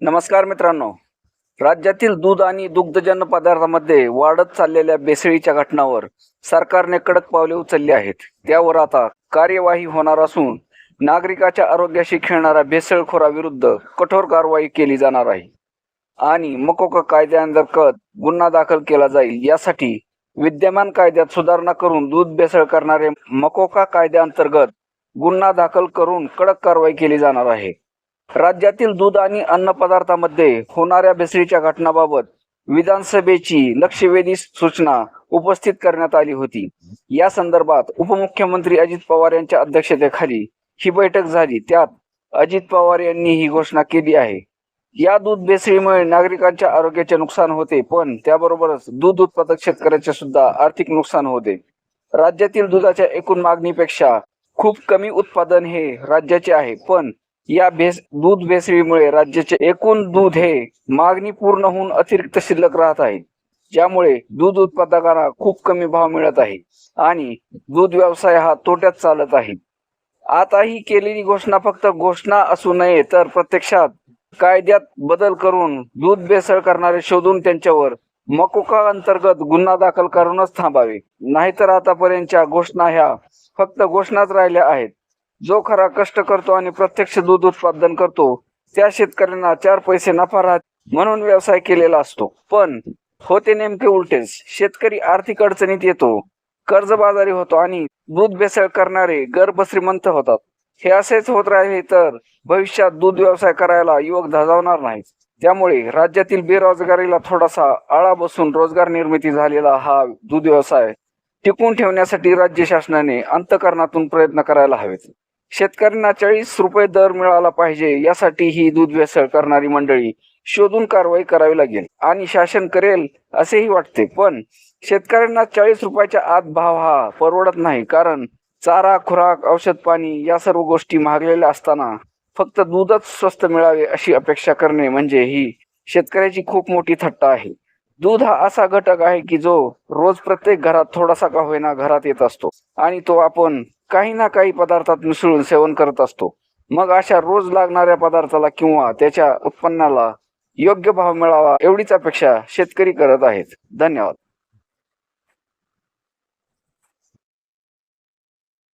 नमस्कार मित्रांनो. राज्यातील दूध आणि दुग्धजन्य पदार्थामध्ये वाढत चाललेल्या बेसळीच्या घटनावर सरकारने कडक पावले उचलली आहेत. त्यावर आता कार्यवाही होणार असून नागरिकाच्या आरोग्याशी खेळणाऱ्या भेसळखोराविरुद्ध कठोर कारवाई केली जाणार आहे. आणि मकोका कायद्याअंतर्गत गुन्हा दाखल केला जाईल यासाठी विद्यमान कायद्यात सुधारणा करून दूध भेसळ करणारे मकोका कायद्याअंतर्गत गुन्हा दाखल करून कडक कारवाई केली जाणार आहे. राज्यातील दूध आणि अन्न पदार्थामध्ये होणाऱ्या भेसळीच्या घटनाबाबत विधानसभेची लक्षवेधी सूचना उपस्थित करण्यात आली होती. या संदर्भात उपमुख्यमंत्री अजित पवार यांच्या अध्यक्षतेखाली ही बैठक झाली. त्यात अजित पवार यांनी ही घोषणा केली आहे. या दूध भेसळीमुळे नागरिकांच्या आरोग्याचे नुकसान होते पण त्याबरोबरच दूध उत्पादक शेतकऱ्याचे सुद्धा आर्थिक नुकसान होते. राज्यातील दुधाच्या एकूण मागणीपेक्षा खूप कमी उत्पादन हे राज्याचे आहे पण या भेस दूध भेसळीमुळे राज्याचे एकूण दूध हे मागणी पूर्ण होऊन अतिरिक्त शिल्लक राहत आहे. ज्यामुळे दूध उत्पादकांना खूप कमी भाव मिळत आहे आणि दूध व्यवसाय हा तोट्यात चालत आहे. आता ही केलेली घोषणा फक्त घोषणा असू नये तर प्रत्यक्षात कायद्यात बदल करून दूध भेसळ करणारे शोधून त्यांच्यावर मकोका अंतर्गत गुन्हा दाखल करूनच थांबावे. नाहीतर आतापर्यंतच्या घोषणा ह्या फक्त घोषणाच राहिल्या आहेत. जो खरा कष्ट करतो आणि प्रत्यक्ष दूध उत्पादन करतो त्या शेतकऱ्यांना चार पैसे नफा राहत म्हणून व्यवसाय केलेला असतो. पण होते नेमके उलटेच. शेतकरी आर्थिक अडचणीत येतो कर्जबाजारी होतो आणि दूध भेसळ करणारे गर्भ श्रीमंत होतात. हे असेच होत राहिले तर भविष्यात दूध व्यवसाय करायला युवक धजावणार नाही. त्यामुळे राज्यातील बेरोजगारीला थोडासा आळा बसून रोजगार निर्मिती झालेला हा दूध व्यवसाय टिकून ठेवण्यासाठी राज्य शासनाने अंतकरणातून प्रयत्न करायला हवेत. शेतकऱ्यांना चाळीस रुपये दर मिळाला पाहिजे यासाठी ही दूध भेसळ करणारी मंडळी शोधून कारवाई करावी लागेल आणि शासन करेल असेही वाटते. पण शेतकऱ्यांना चाळीस रुपयाच्या आत भाव हा परवडत नाही कारण चारा खुराक औषध पाणी या सर्व गोष्टी महागलेल्या असताना फक्त दूधच स्वस्त मिळावे अशी अपेक्षा करणे म्हणजे ही शेतकऱ्याची खूप मोठी थट्टा आहे. दूध हा असा घटक आहे की जो रोज प्रत्येक घरात थोडासा का होईना घरात येत असतो आणि तो आपण काही ना काही पदार्थात मिसळून सेवन करत असतो. मग अशा रोज लागणाऱ्या पदार्थाला किंवा त्याच्या उत्पन्नाला योग्य भाव मिळावा एवढीच अपेक्षा शेतकरी करत आहेत. धन्यवाद.